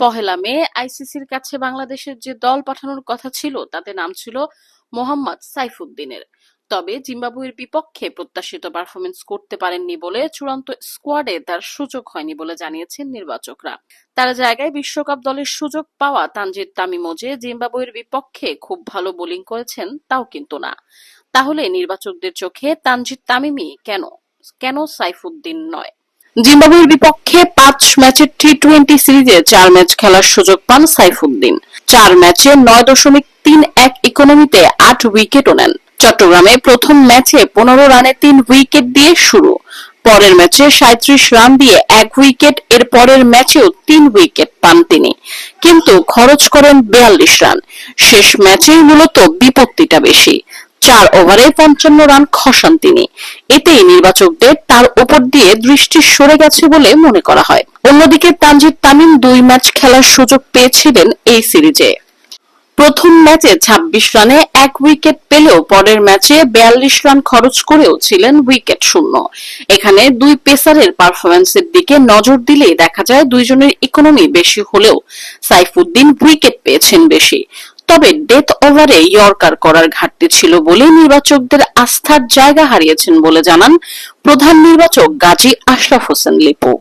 পহেলা মে, আইসিসির কাছে বাংলাদেশের যে দল পাঠানোর কথা ছিল, তাতে নাম ছিল মোহাম্মদ সাইফুদ্দিনের। তবে জিম্বাবুয়ের বিপক্ষে প্রত্যাশিত পারফরমেন্স করতে পারেননি বলে চূড়ান্ত স্কোয়াডে তার সুযোগ হয়নি বলে জানিয়েছেন নির্বাচকরা। তার জায়গায় বিশ্বকাপ দলের সুযোগ পাওয়া তানজিদ তামিমও যে জিম্বাবুয়ের বিপক্ষে খুব ভালো বোলিং করেছেন, তাও কিন্তু না। তাহলে নির্বাচকদের চোখে তানজিদ তামিমই কেন? কেন সাইফুদ্দিন নয়? জিম্বাবুয়ের বিপক্ষে পাঁচ ম্যাচের টি টোয়েন্টি সিরিজে চার ম্যাচ খেলার সুযোগ পান সাইফুদ্দিন। চার ম্যাচে নয় দশমিক তিন এক ইকোনমিতে আট উইকেটও নেন। চট্টগ্রামে প্রথম ম্যাচে পনেরো রানে তিন উইকেট দিয়ে শুরু। পরের ম্যাচে সাঁত্রিশ রান দিয়ে এক উইকেট, এর পরের ম্যাচেও তিন উইকেট পান তিনি। কিন্তু খরচ করেন বিয়াল্লিশ রান। শেষ ম্যাচেই মূলত বিপত্তিটা বেশি। চার ওভারে পঞ্চান্ন রান খসান তিনি। এতেই নির্বাচকদের তার উপর দিয়ে দৃষ্টি সরে গেছে বলে মনে করা হয়। অন্যদিকে তানজিদ তামিম দুই ম্যাচ খেলার সুযোগ পেয়েছিলেন এই সিরিজে। প্রথম ম্যাচে ২৬ রানে এক উইকেট পেলেও পরের ম্যাচে বিয়াল্লিশ রান খরচ করেও ছিলেন উইকেট শূন্য। এখানে দুই পেসারের পারফরমেন্সের দিকে নজর দিলেই দেখা যায় দুইজনের ইকোনমি বেশি হলেও সাইফুদ্দিন উইকেট পেয়েছেন বেশি। তবে ডেথ ওভারে ইয়র্কার করার ঘাটতি ছিল বলে নির্বাচকদের আস্থার জায়গা হারিয়েছেন বলে জানান প্রধান নির্বাচক গাজী আশরাফ হোসেন লিপু।